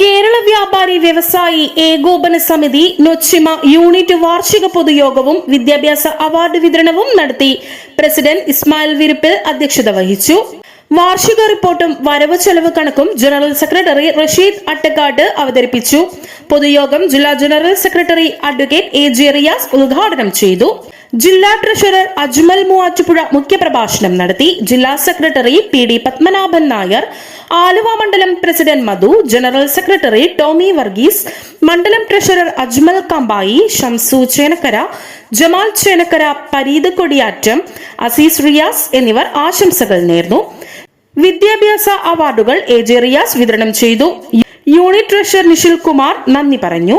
കേരള വ്യാപാരി വ്യവസായി ഏകോപന സമിതി നൊച്ചിമ യൂണിറ്റ് വാർഷിക പൊതുയോഗവും വിദ്യാഭ്യാസ അവാർഡ് വിതരണവും നടത്തി പ്രസിഡന്റ് ഇസ്മായിൽ വിരുപ്പിൽ അധ്യക്ഷത വഹിച്ചു. വാർഷിക റിപ്പോർട്ടും വരവ് ചെലവ് കണക്കും ജനറൽ സെക്രട്ടറി റഷീദ് അട്ടക്കാട്ട് അവതരിപ്പിച്ചു. പൊതുയോഗം ജില്ലാ general secretary advocate A J Riyas ഉദ്ഘാടനം ചെയ്തു. ജില്ലാ ട്രഷറർ അജ്മൽ മൂവാറ്റുപുഴ മുഖ്യപ്രഭാഷണം നടത്തി. ജില്ലാ secretary P D Padmanabhan Nair Aluva മണ്ഡലം president Madhu general secretary Tomy Varghese മണ്ഡലം ട്രഷറർ അജ്മൽ കമ്പായി ഷംസു ചേനക്കര ജമാൽ ചേനക്കര പരീത് കൊടിയാറ്റം അസീസ് റിയാസ് എന്നിവർ ആശംസകൾ നേർന്നു. വിദ്യാഭ്യാസ അവാർഡുകൾ എ ജെ റിയാസ് വിതരണം ചെയ്തു. യൂണിറ്റ് ട്രഷറർ നിഷിൽ കുമാർ നന്ദി പറഞ്ഞു.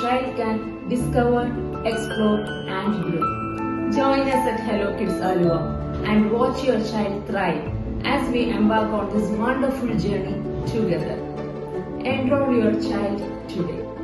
child can discover, explore, and grow. Join us at Hello Kids Alua and watch your child thrive as we embark on this wonderful journey together. Enroll your child today.